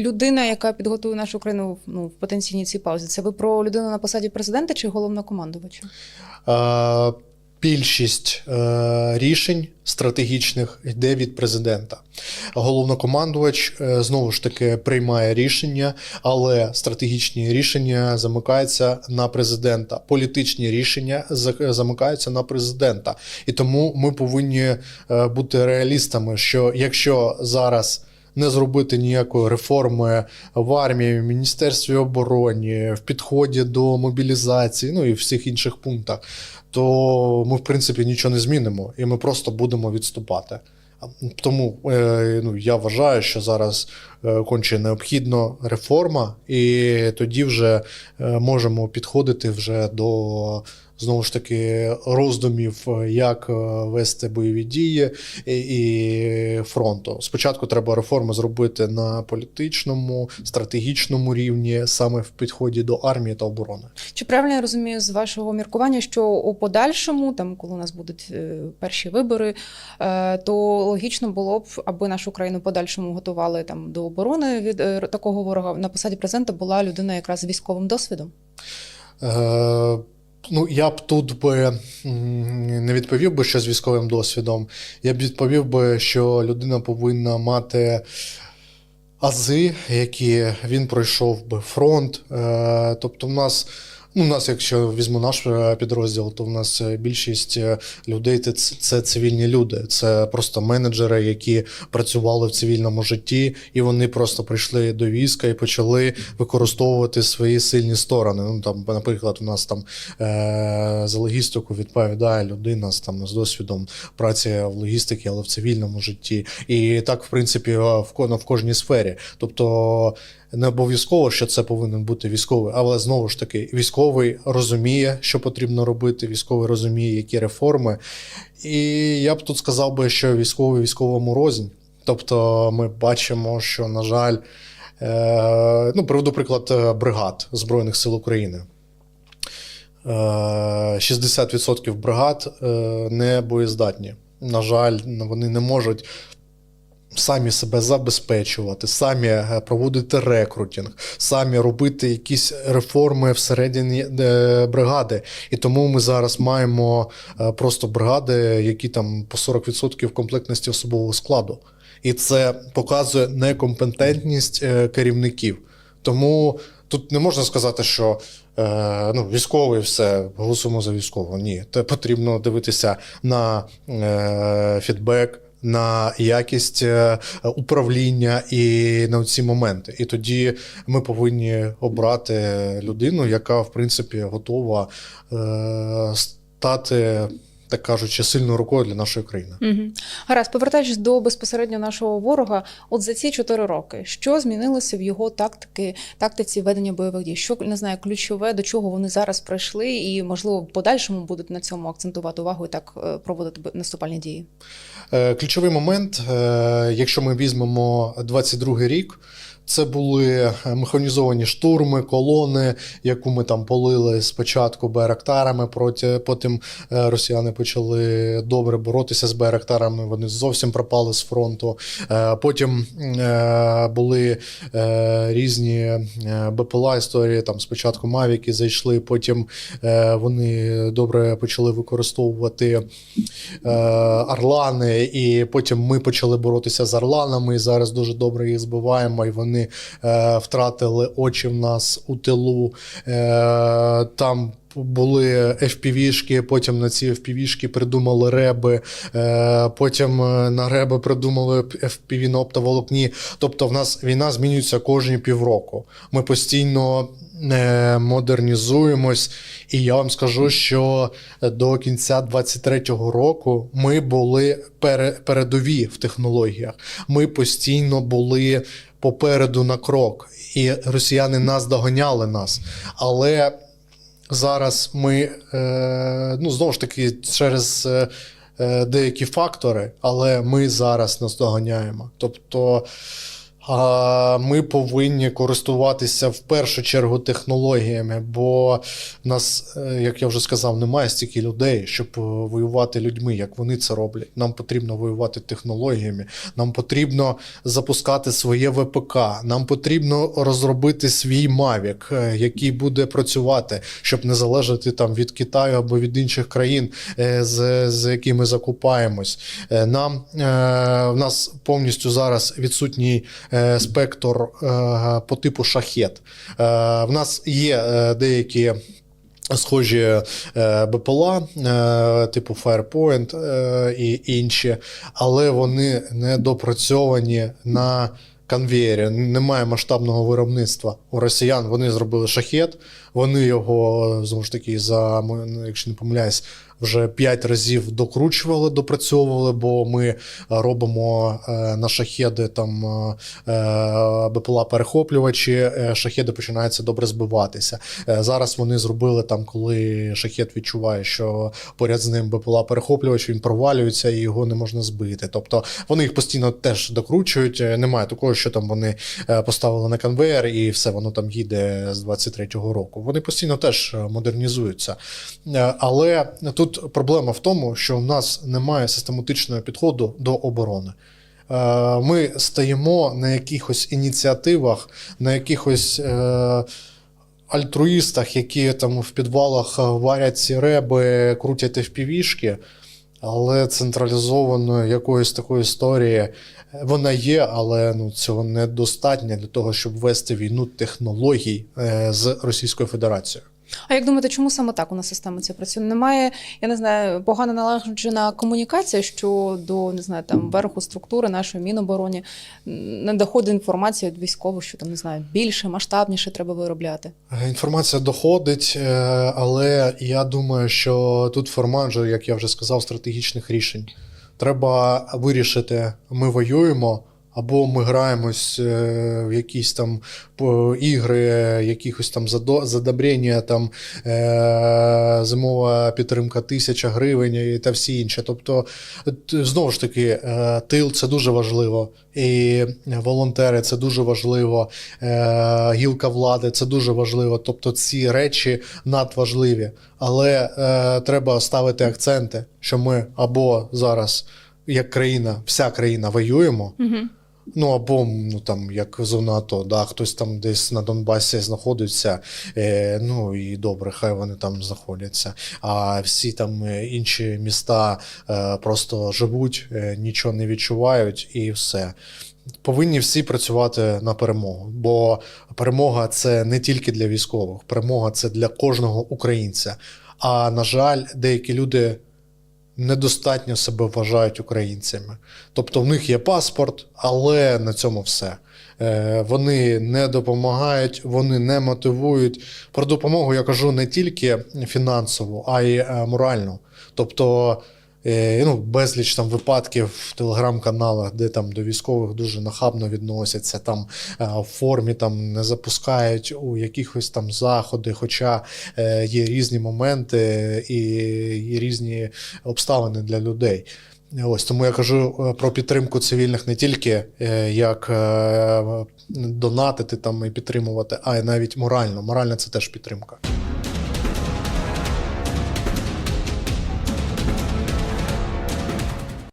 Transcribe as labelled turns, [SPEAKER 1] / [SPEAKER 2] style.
[SPEAKER 1] Людина, яка підготує нашу країну ну, в потенційній цій паузі, це ви про людину на посаді президента чи головнокомандувача?
[SPEAKER 2] Е, Більшість е, рішень стратегічних йде від президента. Головнокомандувач е, знову ж таки приймає рішення, але стратегічні рішення замикаються на президента. Політичні рішення за- замикаються на президента. І тому ми повинні е, бути реалістами, що якщо зараз не зробити ніякої реформи в армії, в міністерстві оборони, в підході до мобілізації, ну і всіх інших пунктах, то ми в принципі нічого не змінимо, і ми просто будемо відступати. Тому е, ну, я вважаю, що зараз е, конче необхідна реформа, і тоді вже е, можемо підходити вже до знову ж таки роздумів, е, як е, вести бойові дії і, фронту. Спочатку треба реформи зробити на політичному, стратегічному рівні, саме в підході до армії та оборони.
[SPEAKER 1] Чи правильно я розумію з вашого міркування, що у подальшому, там коли у нас будуть е, перші вибори, то логічно було б, аби нашу країну подальшому готували там до оборони від такого ворога на посаді президента була людина якраз з військовим досвідом?
[SPEAKER 2] Е, Ну, я б тут би не відповів би, що з військовим досвідом. Я б відповів би, що людина повинна мати ази, які він пройшов би фронт. Е, Тобто, в нас. Ну, у нас, якщо візьму наш е, підрозділ, то в нас е, більшість е, людей це, це цивільні люди. Це просто менеджери, які працювали в цивільному житті, і вони просто прийшли до війська і почали використовувати свої сильні сторони. Ну там, наприклад, у нас там за логістику відповідає людина з там з досвідом праці в логістиці, але в цивільному житті. І так, в принципі, в ко- в кожній сфері. Тобто не обов'язково, що це повинен бути військовий, але знову ж таки, військовий розуміє, що потрібно робити. Військовий розуміє, які реформи. І я б тут сказав би, що військовий військовому рознь. Тобто, ми бачимо, що, на жаль, е, ну, приведу приклад е, бригад Збройних сил України. Е, 60% бригад е, не боєздатні. На жаль, вони не можуть самі себе забезпечувати, самі е, проводити рекрутинг, самі робити якісь реформи всередині е, бригади. І тому ми зараз маємо е, просто бригади, які там по 40% комплектності особового складу. І це показує некомпетентність керівників. Тому тут не можна сказати, що ну, військовий все, голосуємо за військового. Ні, те потрібно дивитися на е, фідбек. На якість е, управління і на ці моменти. І тоді ми повинні обрати людину, яка, в принципі, готова е, стати, так кажучи, сильною рукою для нашої країни.
[SPEAKER 1] Угу. Гаразд, повертаючись до безпосередньо нашого ворога, от за ці чотири роки, що змінилося в його тактики, тактиці ведення бойових дій? Що не знаю, ключове, до чого вони зараз прийшли, і можливо в подальшому будуть на цьому акцентувати увагу і так е, проводити наступальні дії?
[SPEAKER 2] Е, Ключовий момент, е, якщо ми візьмемо 22 рік, це були механізовані штурми, колони, яку ми там полили спочатку байрактарами. Проти потім е, росіяни почали добре боротися з байрактарами. Вони зовсім пропали з фронту. Е, Потім е, були е, різні е, БПЛА історії. Там спочатку Мавіки зайшли, потім е, вони добре почали використовувати е, Орлани, і потім ми почали боротися з Орланами. І зараз дуже добре їх збиваємо. І вони е, втратили очі в нас у тилу. Е, там були FPV-шки, потім на ці FPV-шки придумали реби, е, потім е, на реби придумали FPV на оптоволокні. Тобто, в нас війна змінюється кожні півроку. Ми постійно е, модернізуємось, і я вам скажу, що до кінця 23-го року ми були пере- передові в технологіях. Ми постійно були попереду на крок, і росіяни нас доганяли нас. Але зараз ми е, ну знову ж таки через е, е, деякі фактори, але ми зараз нас доганяємо. Тобто ми повинні користуватися в першу чергу технологіями, бо в нас, е, як я вже сказав, немає стільки людей, щоб е, воювати людьми, як вони це роблять. Нам потрібно воювати технологіями, нам потрібно запускати своє ВПК, нам потрібно розробити свій Мавік, е, який буде працювати, щоб не залежати там від Китаю або від інших країн, з, з якими закупаємось. Нам в нас повністю зараз відсутній спектр е, по типу шахет. Е, В нас є е, деякі. Схожі е, БПЛА, е, типу Firepoint е, і інші, але вони не допрацьовані на конвеєрі. Немає масштабного виробництва у росіян. Вони зробили шахет, вони його знову ж таки за ну, якщо не помиляюсь, вже п'ять разів докручували, допрацьовували, бо ми робимо е, на шахеди там е, е, БПЛА перехоплювачі, е, шахеди починаються добре збиватися. Е, Зараз вони зробили там, коли шахет відчуває, що поряд з ним БПЛА перехоплювач, він провалюється і його не можна збити. Тобто вони їх постійно теж докручують. Е, Немає такого, що там вони е, поставили на конвейер і все, воно там їде з 23-го року. Вони постійно теж е, модернізуються. Е, Але тут проблема в тому, що в нас немає систематичного підходу до оборони. Е, Ми стоїмо на якихось ініціативах, на якихось. е, Альтруїстах, які там в підвалах варять ці реби, крутять FPV-шки, але централізованої якоїсь такої історії е, вона є, але ну, цього недостатньо для того, щоб вести війну технологій е, з Російською Федерацією.
[SPEAKER 1] А як думаєте, чому саме так у нас система ця працює? Немає, я не знаю, погано налагоджена комунікація щодо не знаю, там верху структури нашої мінобороні, не доходить інформація від військових, що там не знаю, більше, масштабніше треба виробляти.
[SPEAKER 2] Інформація доходить, е, але я думаю, що тут формат, як я вже сказав, стратегічних рішень. Треба вирішити, ми воюємо. Або ми граємось е, в якісь там ігри, якихось там задо- задобрення, там е, зимова підтримка тисяча гривень та всі інші. Тобто, знову ж таки, е, тил це дуже важливо, і волонтери це дуже важливо, гілка влади це дуже важливо. Тобто, ці речі надважливі. Але треба ставити акценти, що ми або зараз, як країна, вся країна воюємо.
[SPEAKER 1] Угу.
[SPEAKER 2] Ну або ну там як зона АТО, да, хтось там десь на Донбасі знаходиться. Е, ну і добре, хай вони там знаходяться. А всі там е, інші міста е, просто живуть, е, нічого не відчувають, і все. Повинні всі працювати на перемогу, бо перемога це не тільки для військових, перемога це для кожного українця. А на жаль, деякі люди недостатньо себе вважають українцями. Тобто в них є паспорт, але на цьому все. Е, Вони не допомагають, вони не мотивують. Про допомогу я кажу не тільки фінансову, а й е, моральну. Тобто ну, безліч там випадків в телеграм-каналах, де там до військових дуже нахабно відносяться, там е, в формі там не запускають у якихось там заходи, хоча е, є різні моменти і є різні обставини для людей. Ось тому я кажу е, про підтримку цивільних не тільки е, як е, донатити там і підтримувати, а й навіть морально. Моральна це теж підтримка.